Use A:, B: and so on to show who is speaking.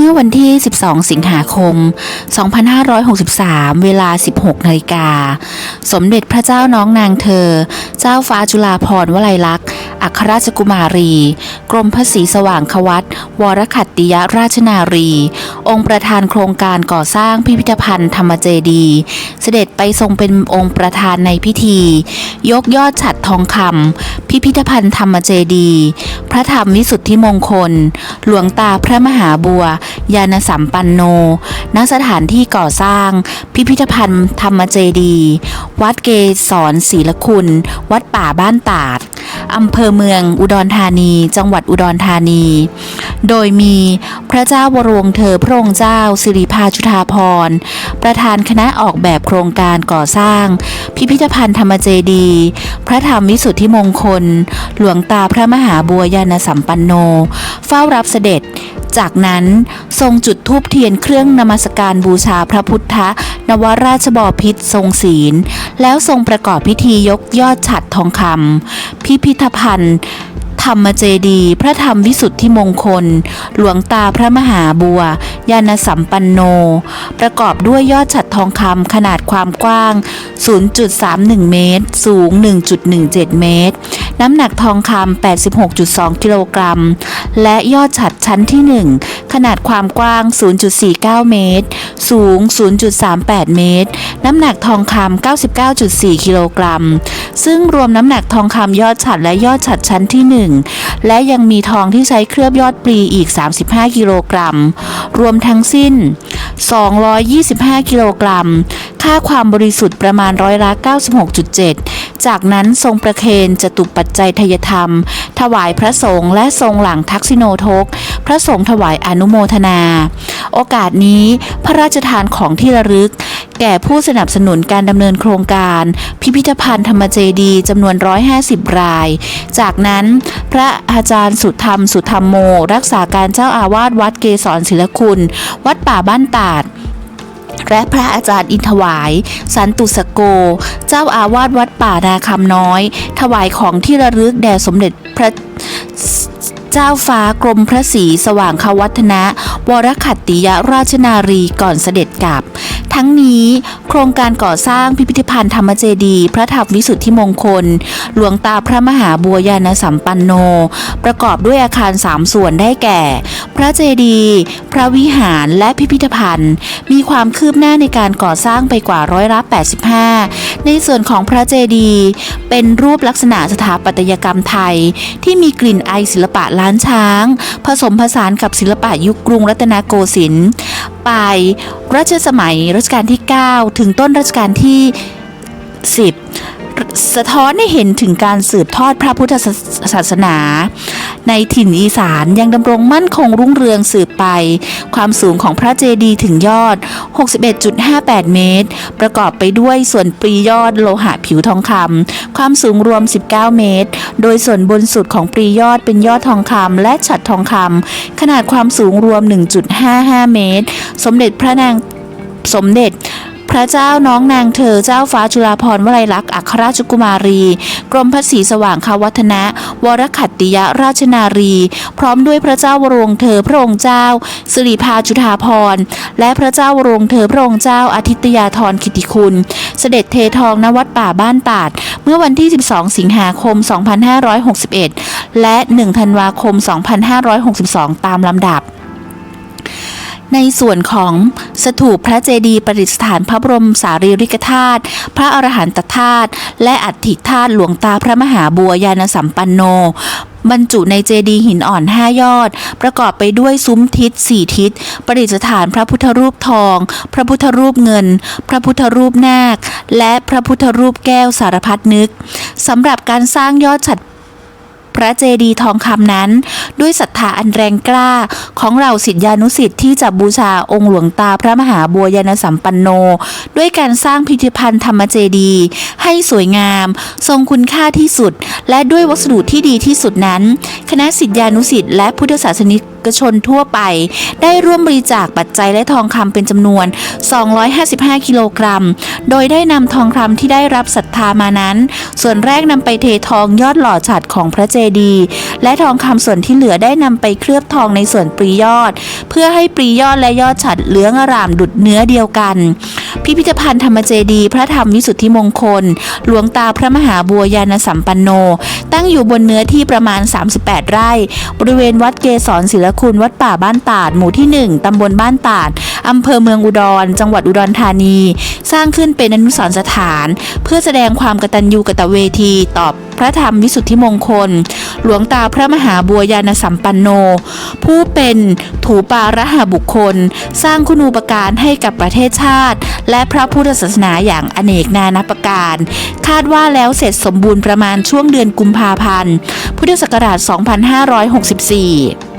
A: เมื่อวันที่ 12 สิงหาคม 2563 เวลา 16 นาฬิกา สมเด็จพระเจ้าน้องนางเธอ เจ้าฟ้าจุฬาภรณ์วลัยลักษณ์อัครราชกุมารี กรมพระศรีสว่างควัตวรขัตติยราชนารี องค์ประธานโครงการก่อสร้างพิพิธภัณฑ์ธรรมเจดี เสด็จไปทรงเป็นองค์ประธานในพิธี ยกยอดฉัดทองคำพิพิธภัณฑ์ธรรมเจดี พระธรรมวิสุทธิมงคล หลวงตาพระมหาบัว ยานสัมปันโน ณ สถานที่ก่อสร้าง พิพิธภัณฑ์ธรรมเจดี วัดเกศรศรีลคุณ วัดป่าบ้านตาดอำเภอเมืองอุดรธานี จังหวัดอุดรธานี โดยมีพระเจ้าวรวงเธอพระองค์เจ้าสิริพาชุธาพร ประธานคณะออกแบบโครงการก่อสร้าง พิพิธภัณฑ์ธรรมเจดี พระธรรมวิสุทธิมงคล หลวงตาพระมหาบัวยานสัมปันโน เฝ้ารับเสด็จ จากนั้นทรงจุดธูปเทียนเครื่องนมัสการบูชาพระพุทธนวราชบพิตรทรงศีล แล้วทรงประกอบพิธียกยอดฉัดทองคำพิพิธภัณฑ์ ธรรมเจดีพระธรรมวิสุทธิมงคล หลวงตาพระมหาบัว ยานสัมปันโน ประกอบด้วยยอดฉัดทองคำขนาดความกว้าง 0.31 เมตร สูง 1.17 เมตร น้ำหนักทองคำ86.2 กิโลกรัม และยอดฉัดชั้นที่ 1 ขนาดความกว้าง 0.49 เมตร สูง 0.38 เมตร น้ำหนักทองคำ99.4 กิโลกรัม ซึ่งรวมน้ำหนักทองคำยอดฉัดและยอดฉัดชั้นที่ 1 และยังมีทองที่ใช้เคลือบยอดปลีอีก 35 กิโลกรัม รวมทั้งสิ้น 225 กิโลกรัม ค่าความบริสุทธิ์ประมาณร้อยละ96.7 จากนั้นทรงประเคนจตุปัจจัยทยธรรม ถวายพระสงฆ์และทรงหลังทักษิโนทก พระสงฆ์ถวายอนุโมทนา โอกาสนี้พระราชทานของที่ระลึก แก่ผู้สนับสนุนการดำเนินโครงการ พิพิธภัณฑ์ธรรมเจดีจำนวน 150 ราย จากนั้นพระอาจารย์สุธรรมสุธรรมโม รักษาการเจ้าอาวาสวัดเกษรศิลคุณ วัดป่าบ้านตาด และพระอาจารย์อินทวาย สันตุสโก เจ้าอาวาสวัดป่านาคำน้อย ถวายของที่ระลึกแด่สมเด็จพระเจ้าฟ้ากรมพระศรีสว่างควัฒนะ วรขัตติยราชนารีก่อนเสด็จกลับ ทั้งนี้โครงการก่อสร้างพิพิธภัณฑ์ธรรมเจดี พระธรรมวิสุทธิมงคล หลวงตาพระมหาบัวยานสัมปันโน ประกอบด้วยอาคารสามส่วนได้แก่ พระเจดีย์พระวิหารและพิพิธภัณฑ์ มีความคืบหน้าในการก่อสร้างไปกว่าร้อยละ85 ในส่วนของพระเจดีย์เป็นรูปลักษณะสถาปัตยกรรมไทย ที่มีกลิ่นไอศิลปะล้านช้าง ผสมผสานกับศิลปะยุคกรุงรัตนโกสินทร์ไปรัชสมัยรัชกาลที่ 9 ถึงต้นรัชกาลที่ 10 สะท้อนให้เห็นถึงการสืบทอดพระพุทธศาสนา ในถิ่นอีสานยังดำรงมั่นคงรุ่งเรืองสืบไป ความสูงของพระเจดีย์ถึงยอด 61.58 เมตร ประกอบไปด้วยส่วนปรียอดโลหะผิวทองคำความสูงรวม 19 เมตร โดยส่วนบนสุดของปรียอดเป็นยอดทองคำและฉัดทองคำขนาดความสูงรวม 1.55 เมตร สมเด็จพระนางสมเด็จ ระเจ้าน้องนางเธอเจ้าฟ้าจุฬาภรณ์วลัยลักษณ์อัครราชกุมารี กรมพระศรีสว่างคาวัฒนะ วรขัตติยราชนารี พร้อมด้วยพระเจ้าวรวงเธอพระองค์เจ้า สิริพาจุฑาภรณ์ และพระเจ้าวรวงเธอพระองค์เจ้าอาทิตยาธรกิติคุณ เสด็จเททองณวัดป่าบ้านตาด เมื่อวันที่ 12 สิงหาคม 2561 และ 1 ธันวาคม 2562 ตามลำดับ ในส่วนของสถูปพระเจดีย์ประดิษฐานพระบรมสารีริกธาตุ พระอรหันตธาตุและอัฐิธาตุหลวงตาพระมหาบัวยานสัมปันโน บรรจุในเจดีย์หินอ่อนห้ายอด ประกอบไปด้วยซุ้มทิศสี่ทิศ ประดิษฐานพระพุทธรูปทอง พระพุทธรูปเงิน พระพุทธรูปนาค และพระพุทธรูปแก้วสารพัดนึกสำหรับการสร้างยอดฉัด พระเจดีย์ทองคำนั้น ด้วยศรัทธาอันแรงกล้าของเราศิษยานุศิษย์ที่จะบูชาองค์หลวงตาพระมหาบัวยานสัมปันโน ด้วยการสร้างพิพิธภัณฑ์ธรรมเจดีย์ให้สวยงาม ทรงคุณค่าที่สุด และด้วยวัสดุที่ดีที่สุดนั้น คณะศิษยานุศิษย์และพุทธศาสนิก กชนทั่วไป ได้ร่วมบริจาคปัจจัยและทองคำเป็นจำนวน 255 กิโลกรัม โดยได้นำทองคำที่ได้รับศรัทธามานั้น ส่วนแรกนำไปเททองยอดหล่อฉัดของพระเจดีย์และทองคำส่วนที่เหลือได้นำไปเคลือบทองในส่วนปรียอด เพื่อให้ปรียอดและยอดฉัดเหลืองอร่ามดุดเนื้อเดียวกัน พิพิธภัณฑ์ธรรมเจดีย์พระธรรมวิสุทธิมงคล หลวงตาพระมหาบัวยานสัมปันโน ตั้งอยู่บนเนื้อที่ประมาณ 38 ไร่ บริเวณวัดเกศรศิลคุณวัดป่าบ้านตาด หมู่ที่ 1ตำบลบ้านตาดอำเภอเมืองอุดร จังหวัดอุดรธานี สร้างขึ้นเป็นอนุสรณ์สถาน เพื่อแสดงความกตัญญูกตเวทีต่อพระธรรมวิสุทธิมงคล หลวงตาพระมหาบัวยานสัมปันโน ผู้เป็นถูปาระหาบุคคล สร้างคุณูปการให้กับประเทศชาติ และพระพุทธศาสนาอย่างอเนกนานาประการ คาดว่าแล้วเสร็จสมบูรณ์ประมาณช่วงเดือนกุมภาพันธ์ พุทธศักราช 2564